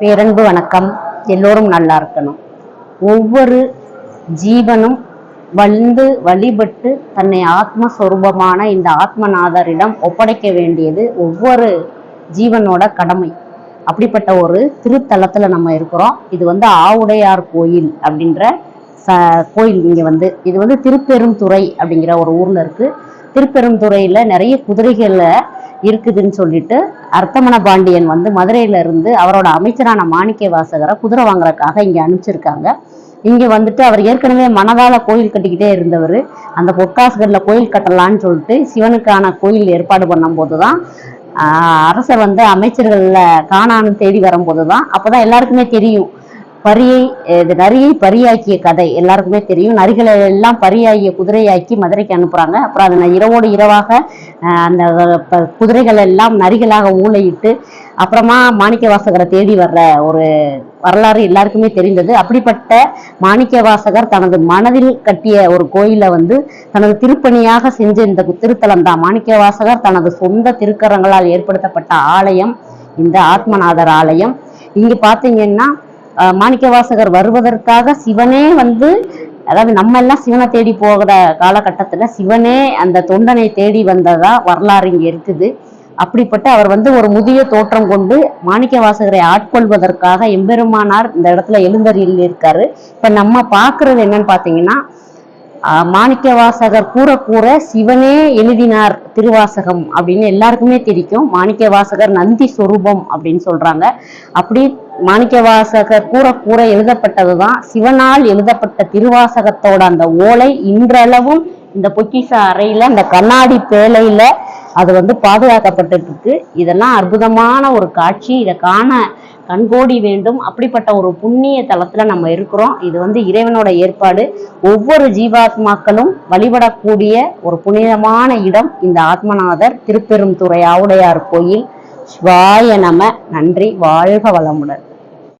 பேரன்பு வணக்கம். எல்லோரும் நல்லா இருக்கணும். ஒவ்வொரு ஜீவனும் வந்து வழிபட்டு தன்னை ஆத்மஸ்வரூபமான இந்த ஆத்மநாதரிடம் ஒப்படைக்க வேண்டியது ஒவ்வொரு ஜீவனோட கடமை. அப்படிப்பட்ட ஒரு திருத்தலத்துல நம்ம இருக்கிறோம். இது வந்து ஆவுடையார் கோயில் அப்படின்ற ச கோயில் இங்க வந்து. இது வந்து திருப்பெருந்துறை அப்படிங்கிற ஒரு ஊர்ல இருக்கு. திருப்பெருந்துறையில நிறைய குதிரைகளை இருக்குதுன்னு சொல்லிட்டு அர்த்தமன பாண்டியன் வந்து மதுரையில இருந்து அவரோட அமைச்சரான மாணிக்க வாசகரை குதிரை வாங்குறதுக்காக இங்க அனுப்பிச்சிருக்காங்க. இங்க வந்துட்டு அவர் ஏற்கனவே மனதால கோயில் கட்டிக்கிட்டே இருந்தவர். அந்த பொற்காசுகள்ல கோயில் கட்டலான்னு சொல்லிட்டு சிவனுக்கான கோயில் ஏற்பாடு பண்ணும்போது தான் அரசர் வந்து அமைச்சர்களில் காணான்னு தேடி வரும்போது தான் அப்போதான் எல்லாருக்குமே தெரியும். பரியை இது நரியை பரியாக்கிய கதை எல்லாருக்குமே தெரியும். நரிகளை எல்லாம் பரியாகிய குதிரையாக்கி மதுரைக்கு அனுப்புறாங்க. அப்புறம் அதை இரவோடு இரவாக அந்த ப- குதிரைகள் எல்லாம் நரிகளாக ஊழையிட்டு அப்புறமா மாணிக்க வாசகரை தேடி வர்ற ஒரு வரலாறு எல்லாருக்குமே தெரிந்தது. அப்படிப்பட்ட மாணிக்க வாசகர் தனது மனதில் கட்டிய ஒரு கோயிலை வந்து தனது திருப்பணியாக செஞ்ச இந்த திருத்தலம் தான் மாணிக்க வாசகர் தனது சொந்த திருக்கரங்களால் ஏற்படுத்தப்பட்ட ஆலயம் இந்த ஆத்மநாதர் ஆலயம். இங்கே பார்த்தீங்கன்னா மாணிக்க வாசகர் வருவதற்காக சிவனே வந்து அதாவது நம்ம எல்லாம் சிவனை தேடி போகிற காலகட்டத்துல சிவனே அந்த தொண்டனை தேடி வந்ததா வரலாறு இங்க இருக்குது. அப்படிப்பட்ட அவர் வந்து ஒரு முதிய தோற்றம் கொண்டு மாணிக்க வாசகரை ஆட்கொள்வதற்காக எம்பெருமானார் இந்த இடத்துல எழுந்தறியில் இருக்காரு இப்ப நம்ம பார்க்கிறது என்னன்னு பாத்தீங்கன்னா மாணிக்க வாசகர் கூற கூற சிவனே எழுதினார் திருவாசகம் அப்படின்னு எல்லாருக்குமே தெரியும் மாணிக்க வாசகர் நந்தி சொரூபம் அப்படின்னு சொல்றாங்க. அப்படி மாணிக்க வாசகர் கூற கூற எழுதப்பட்டதுதான் சிவனால் எழுதப்பட்ட திருவாசகத்தோட அந்த ஓலை இன்றளவும் இந்த பொக்கிஷ அறையில இந்த கண்ணாடி பேழையில அது வந்து பாதுகாக்கப்பட்டு இருக்கு. இதெல்லாம் அற்புதமான ஒரு காட்சி. இதை காண கண்கோடி வேண்டும். அப்படிப்பட்ட ஒரு புண்ணிய தலத்துல நம்ம இருக்கிறோம். இது வந்து இறைவனோட ஏற்பாடு. ஒவ்வொரு ஜீவாத்மாக்களும் வழிபடக்கூடிய ஒரு புனிதமான இடம் இந்த ஆத்மநாதர் திருப்பெருந்துறை ஆவுடையார் கோயில். ஸ்வாய நம. நன்றி. வாழ்க வளமுடன்.